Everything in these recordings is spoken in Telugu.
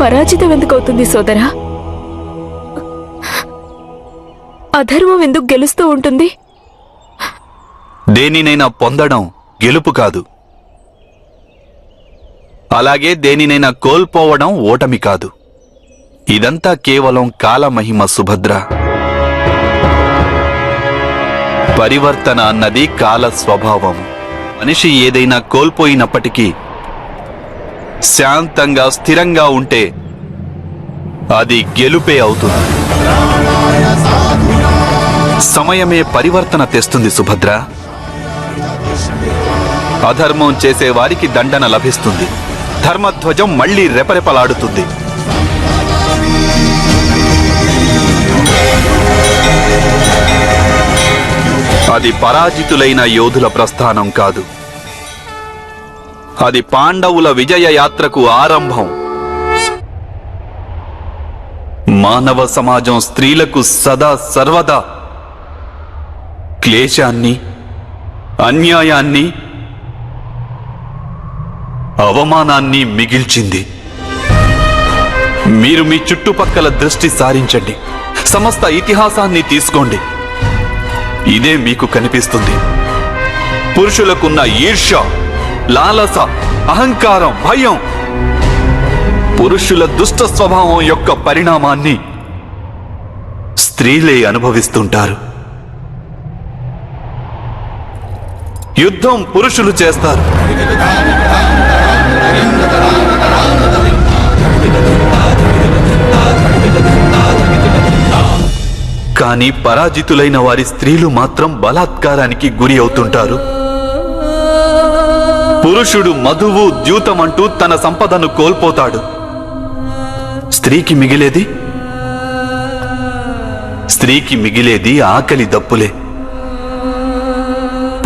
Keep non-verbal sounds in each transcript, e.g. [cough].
పరాజితం ఎందుకవుతుంది సోదరా? అధర్మం ఎందుకు గెలుస్తూ ఉంటుంది? దేనినైనా పొందడం గెలుపు కాదు. అలాగే దేనినైనా కోల్పోవడం ఓటమి కాదు. ఇదంతా కేవలం కాలమహిమ సుభద్ర. పరివర్తన అన్నది కాల స్వభావం. మనిషి ఏదైనా కోల్పోయినప్పటికీ శాంతంగా స్థిరంగా ఉంటే అది గెలుపే అవుతుంది. సమయమే పరివర్తన తెస్తుంది సుభద్ర. అధర్మం చేసే వారికి దండన లభిస్తుంది. ధర్మధ్వజం మళ్ళీ రెపరెపలాడుతుంది. అది పరాజితులైన యోధుల ప్రస్థానం కాదు. అది పాండవుల విజయ యాత్రకు ఆరంభం. మానవ సమాజం స్త్రీలకు సదా సర్వదా క్లేశాన్ని అన్యాయాన్ని అవమానాన్ని మిగిల్చింది. మీరు మీ చుట్టుపక్కల దృష్టి సారించండి. సమస్త ఇతిహాసాన్ని తీసుకోండి. ఇదే మీకు కనిపిస్తుంది. పురుషులకున్న ఈర్ష్య. లాలస అహంకారం భయం. పురుషుల దుష్ట స్వభావం యొక్క పరిణామాన్ని స్త్రీలే అనుభవిస్తుంటారు. యుద్ధం పురుషులు చేస్తారు. కానీ పరాజితులైన వారి స్త్రీలు మాత్రం బలాత్కారానికి గురి అవుతుంటారు. పురుషుడు మధువు ద్యూతమంటూ తన సంపదను కోల్పోతాడు. స్త్రీకి మిగిలేది? స్త్రీకి మిగిలేది ఆకలి దప్పులే.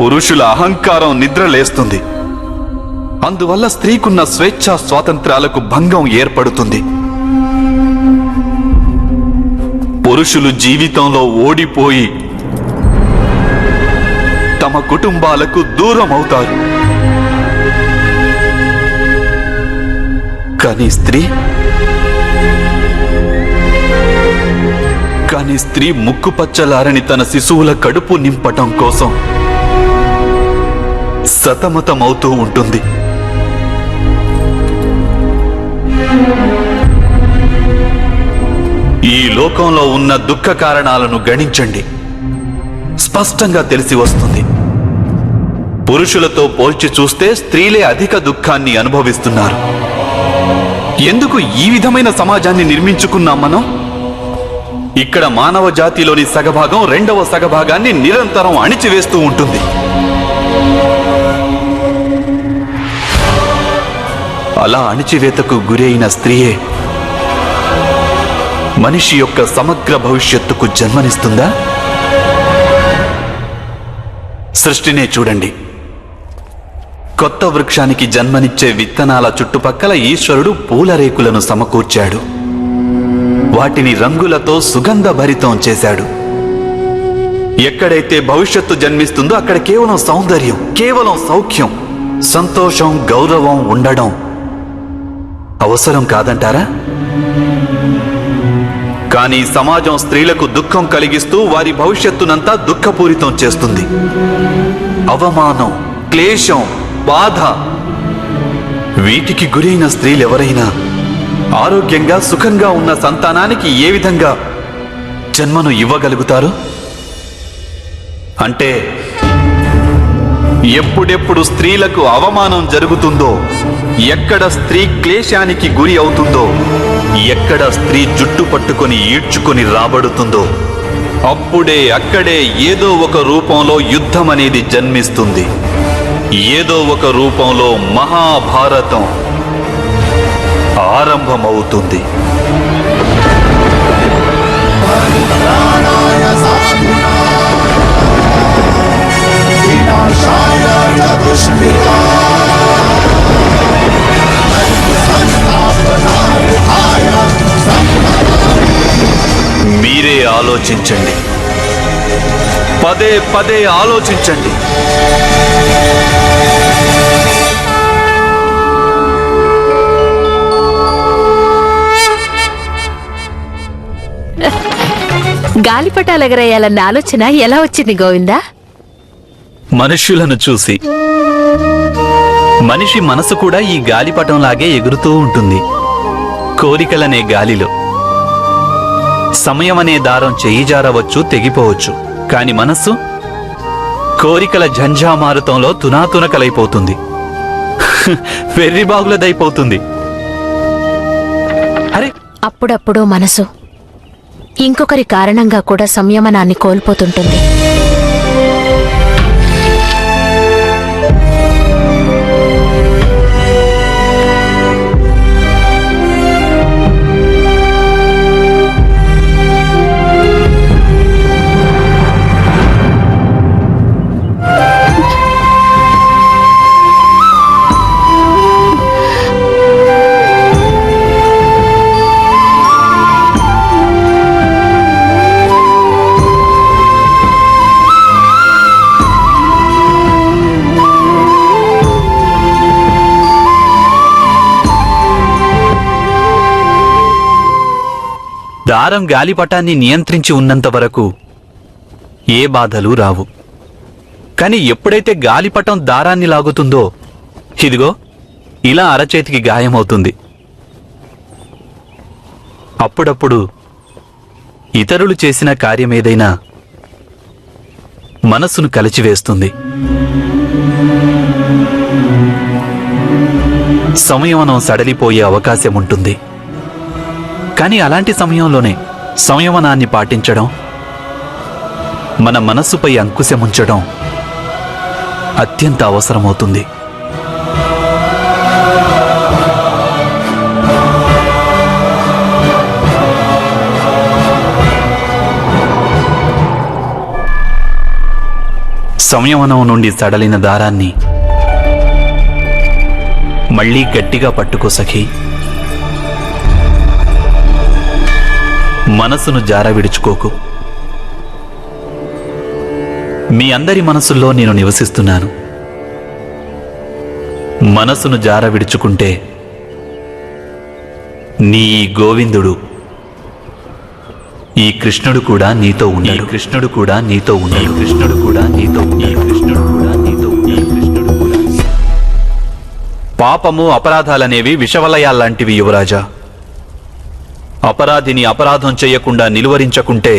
పురుషుల అహంకారం నిద్రలేస్తుంది అందువల్ల స్త్రీకున్న స్వేచ్ఛా స్వాతంత్రాలకు భంగం ఏర్పడుతుంది. పురుషులు జీవితంలో ఓడిపోయి తమ కుటుంబాలకు దూరం అవుతారు కానీ స్త్రీ కానీ స్త్రీ ముక్కుపచ్చలారని తన శిశువుల కడుపు నింపటం కోసం సతమతమవుతూ ఉంటుంది. ఈ లోకంలో ఉన్న దుఃఖ కారణాలను గణించండి. స్పష్టంగా తెలిసి వస్తుంది. పురుషులతో పోల్చి చూస్తే స్త్రీలే అధిక దుఃఖాన్ని అనుభవిస్తున్నారు. ఎందుకు ఈ విధమైన సమాజాన్ని నిర్మించుకున్నాం మనం? ఇక్కడ మానవ జాతిలోని సగభాగం రెండవ సగభాగాన్ని నిరంతరం అణిచివేస్తూ ఉంటుంది. అలా అణిచివేతకు గురైన స్త్రీయే మనిషి యొక్క సమగ్ర భవిష్యత్తుకు జన్మనిస్తుందా? సృష్టినే చూడండి. కొత్త వృక్షానికి జన్మనిచ్చే విత్తనాల చుట్టుపక్కల ఈశ్వరుడు పూల రేకులను సమకూర్చాడు. వాటిని రంగులతో సుగంధ భరితం చేశాడు. ఎక్కడైతే భవిష్యత్తు జన్మిస్తుందో అక్కడ కేవలం సౌందర్యం కేవలం సౌఖ్యం సంతోషం గౌరవం ఉండడం అవసరం కాదంటారా? కానీ సమాజం స్త్రీలకు దుఃఖం కలిగిస్తూ వారి భవిష్యత్తునంతా దుఃఖపూరితం చేస్తుంది. అవమానం క్లేశం బాధ. వీటికి గురైన స్త్రీలెవరైనా ఆరోగ్యంగా సుఖంగా ఉన్న సంతానానికి ఏ విధంగా జన్మను ఇవ్వగలుగుతారు? అంటే ఎప్పుడెప్పుడు స్త్రీలకు అవమానం జరుగుతుందో ఎక్కడ స్త్రీ క్లేశానికి గురి అవుతుందో ఎక్కడ స్త్రీ జుట్టు పట్టుకొని ఈడ్చుకొని రాబడుతుందో అప్పుడే అక్కడే ఏదో ఒక రూపంలో యుద్ధం అనేది జన్మిస్తుంది. ఏదో ఒక రూపంలో మహాభారతం ఆరంభమవుతుంది. మీరే ఆలోచించండి. పదే పదే ఆలోచించండి. గాలిపటాలు ఎగరేయాలన్న ఆలోచన ఎలా వచ్చింది గోవిందా? మనుష్యులను చూసి. మనిషి మనసు కూడా ఈ గాలిపటంలాగే ఎగురుతూ ఉంటుంది. కోరికలనే గాలిలో. సమయం అనే దారం చేయి జారవచ్చు తెగిపోవచ్చు. కాని మనస్సు కోరికల ఝంఝామారుతంలో తునాతునకలైపోతుంది. [laughs] వెర్రిబాగులదైపోతుంది అరే! అప్పుడప్పుడు మనసు ఇంకొకరి కారణంగా కూడా సంయమనాన్ని కోల్పోతుంటుంది. దారం గాలిపటాన్ని నియంత్రించి ఉన్నంత వరకు ఏ బాధలు రావు. కాని ఎప్పుడైతే గాలిపటం దారాన్ని లాగుతుందో ఇదిగో ఇలా అరచేతికి గాయమవుతుంది. అప్పుడప్పుడు ఇతరులు చేసిన కార్యమేదైనా మనస్సును కలిచివేస్తుంది. సంయమనం సడలిపోయే అవకాశం ఉంటుంది కానీ అలాంటి సమయంలోనే సంయమనాన్ని పాటించడం మన మనస్సుపై అంకుశముంచడం అత్యంత అవసరమవుతుంది. సంయమనం నుండి సడలిన దారాన్ని మళ్ళీ గట్టిగా పట్టుకో మనసును జార విడుచుకోకు మీ అందరి మనసుల్లో నేను నివసిస్తున్నాను. మనసును జార విడుచుకుంటే నీ గోవిందుడు ఈ కృష్ణుడు కూడా నీతో ఉన్నాడు కృష్ణుడు కూడా నీతో ఉన్నాడు కృష్ణుడు కూడా నీతో ఈ కృష్ణుడు కూడా నీతో ఈ కృష్ణుడు కూడా పాపము అపరాధాలనేవి విషవలయాల్లాంటివి యువరాజా. అపరాధిని అపరాధం చేయకుండా నిలువరించకుంటే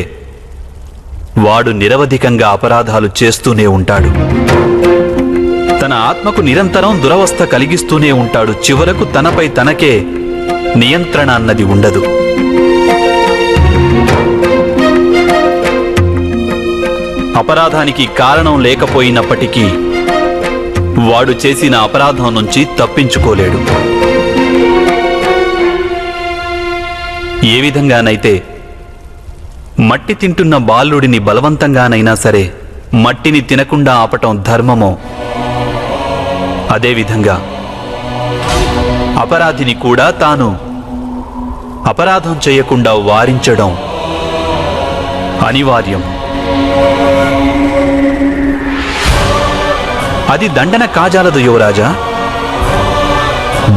వాడు నిరవధికంగా అపరాధాలు చేస్తూనే ఉంటాడు. తన ఆత్మకు నిరంతరం దురవస్థ కలిగిస్తూనే ఉంటాడు. చివరకు తనపై తనకే నియంత్రణ అన్నది ఉండదు. అపరాధానికి కారణం లేకపోయినప్పటికీ వాడు చేసిన అపరాధం నుంచి తప్పించుకోలేడు. ఏ విధంగానైతే మట్టి తింటున్న బాలుడిని బలవంతంగానైనా సరే మట్టిని తినకుండా ఆపటం ధర్మమో అదేవిధంగా అపరాధిని కూడా తాను అపరాధం చేయకుండా వారించడం అనివార్యం. అది దండన కాజాలదు యువరాజా.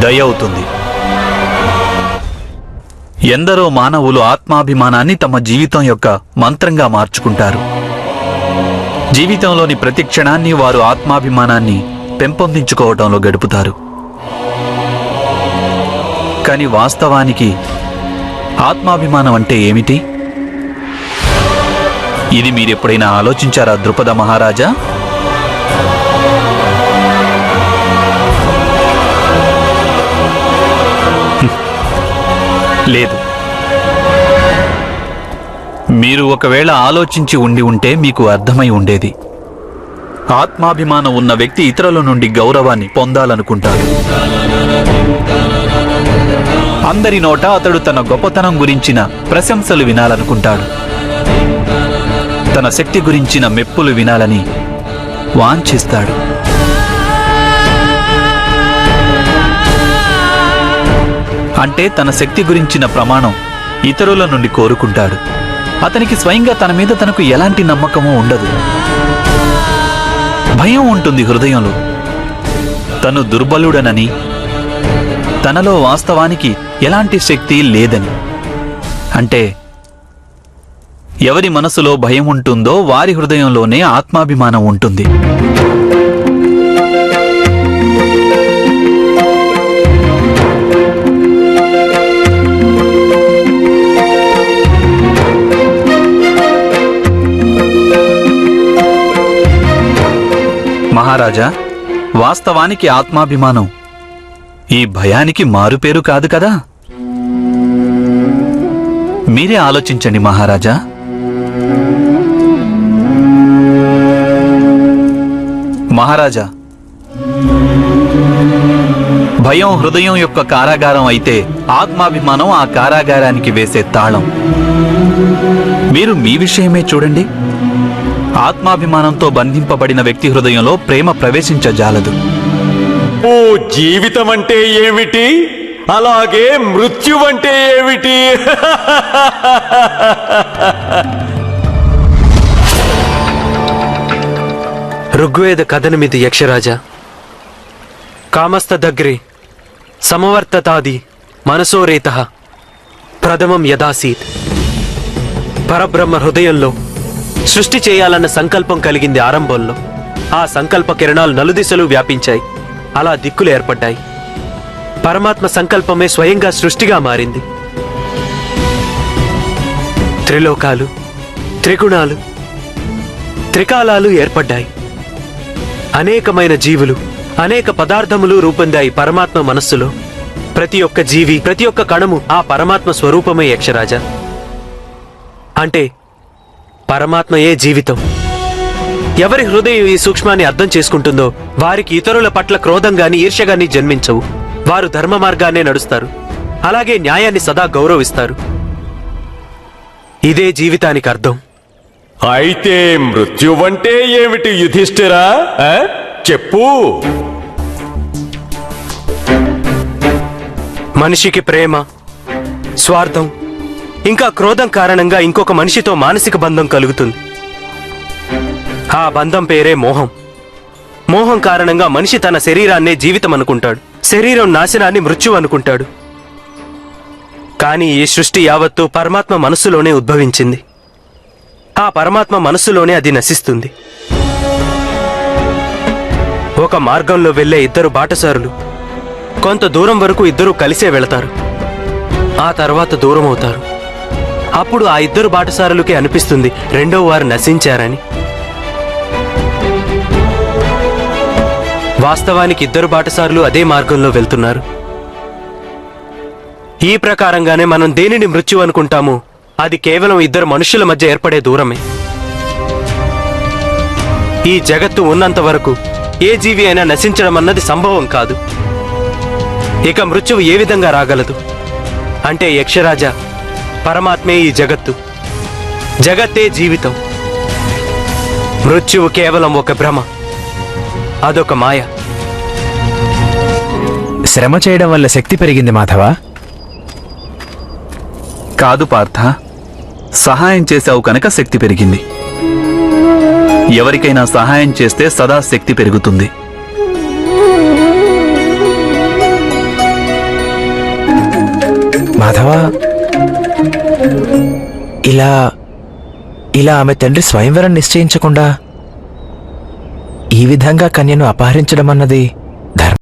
దయ అవుతుంది. ఎందరో మానవులు ఆత్మాభిమానాన్ని తమ జీవితం యొక్క మంత్రంగా మార్చుకుంటారు. జీవితంలోని ప్రతి క్షణాన్ని వారు ఆత్మాభిమానాన్ని పెంపొందించుకోవటంలో గడుపుతారు. కానీ వాస్తవానికి ఆత్మాభిమానం అంటే ఏమిటి? ఇది మీరెప్పుడైనా ఆలోచించారా ద్రుపద మహారాజా? లేదు. మీరు ఒకవేళ ఆలోచించి ఉండి ఉంటే మీకు అర్థమై ఉండేది. ఆత్మాభిమానం ఉన్న వ్యక్తి ఇతరుల నుండి గౌరవాన్ని పొందాలనుకుంటాడు. అందరి నోట అతడు తన గొప్పతనం గురించిన ప్రశంసలు వినాలనుకుంటాడు. తన శక్తి గురించిన మెప్పులు వినాలని వాంఛిస్తాడు. అంటే తన శక్తి గురించిన ప్రమాణం ఇతరుల నుండి కోరుకుంటాడు. అతనికి స్వయంగా తన మీద తనకు ఎలాంటి నమ్మకము ఉండదు. భయం ఉంటుంది హృదయంలో. తను దుర్బలుడనని తనలో వాస్తవానికి ఎలాంటి శక్తి లేదని. అంటే ఎవరి మనసులో భయం ఉంటుందో వారి హృదయంలోనే ఆత్మాభిమానం ఉంటుంది. మహారాజా వాస్తవానికి ఆత్మాభిమానం ఈ భయానికి మారుపేరు కాదు కదా? మీరే ఆలోచించండి మహారాజా. మహారాజా భయం హృదయం యొక్క కారాగారం అయితే ఆత్మాభిమానం ఆ కారాగారానికి వేసే తాళం. మీరు మీ విషయమే చూడండి. ఆత్మాభిమానంతో బంధింపబడిన వ్యక్తి హృదయంలో ప్రేమ ప్రవేశించజాలదు. ఓ జీవితం అంటే ఏమిటి? అలాగే మృత్యు అంటే ఏమిటి? ఋగ్వేద కథనమిది యక్షరాజ. కామస్థ దగ్గరే సమవర్తతాది మనసోరేత ప్రథమం యదాసీత్ పరబ్రహ్మ హృదయంలో సృష్టి చేయాలన్న సంకల్పం కలిగింది ఆరంభంలో. ఆ సంకల్ప కిరణాలు నలుదిశలు వ్యాపించాయి. అలా దిక్కులు ఏర్పడ్డాయి. పరమాత్మ సంకల్పమే స్వయంగా సృష్టిగా మారింది. త్రిలోకాలు త్రిగుణాలు త్రికాలాలు ఏర్పడ్డాయి. అనేకమైన జీవులు అనేక పదార్థములు రూపొందాయి పరమాత్మ మనస్సులో. ప్రతి ఒక్క జీవి ప్రతి ఒక్క కణము ఆ పరమాత్మ స్వరూపమే యక్షరాజ. అంటే పరమాత్మయే జీవితం. ఎవరి హృదయం ఈ సూక్ష్మాన్ని అర్థం చేసుకుంటుందో వారికి ఇతరుల పట్ల క్రోధం గాని ఈర్ష్య గాని జన్మించవు. వారు ధర్మ మార్గాన్నే నడుస్తారు. అలాగే న్యాయాన్ని సదా గౌరవిస్తారు. ఇదే జీవితానికి అర్థం. అయితే మృత్యు అంటే ఏమిటి యుధిష్ఠిరా? ఆ? చెప్పు. మనిషికి ప్రేమ స్వార్థం ఇంకా క్రోధం కారణంగా ఇంకొక మనిషితో మానసిక బంధం కలుగుతుంది. ఆ బంధం పేరే మోహం. మోహం కారణంగా మనిషి తన శరీరాన్నే జీవితం అనుకుంటాడు. శరీరం నాశనాన్ని మృత్యు అనుకుంటాడు. కానీ ఈ సృష్టి యావత్తు పరమాత్మ మనస్సులోనే ఉద్భవించింది. ఆ పరమాత్మ మనస్సులోనే అది నశిస్తుంది. ఒక మార్గంలో వెళ్ళే ఇద్దరు బాటసారులు కొంత దూరం వరకు ఇద్దరూ కలిసే వెళతారు. ఆ తర్వాత దూరం అవుతారు అప్పుడు ఆ ఇద్దరు బాటసారులకి అనిపిస్తుంది రెండో వారు నశించారని. వాస్తవానికి ఇద్దరు బాటసారులు అదే మార్గంలో వెళ్తున్నారు. ఈ ప్రకారంగానే మనం దేనిని మృత్యు అనుకుంటాము? అది కేవలం ఇద్దరు మనుషుల మధ్య ఏర్పడే దూరమే. ఈ జగత్తు ఉన్నంత వరకు ఏ జీవి అయినా నశించడం అన్నది సంభవం కాదు. ఇక మృత్యువు ఏ విధంగా రాగలదు? అంటే యక్షరాజ పరమాత్మే ఈ జగత్తు. జగత్తే జీవితం. మృత్యువు కేవలం ఒక భ్రమ. అదొక మాయ. శ్రమ చేయడం వల్ల శక్తి పెరిగింది మాధవ? కాదు పార్థ. సహాయం చేశావు కనుక శక్తి పెరిగింది. ఎవరికైనా సహాయం చేస్తే సదా శక్తి పెరుగుతుంది. మాధవ ఇలా ఇలా ఆమె తండ్రి స్వయంవరం నిశ్చయించకుండా ఈ విధంగా కన్యను అపహరించడం అన్నది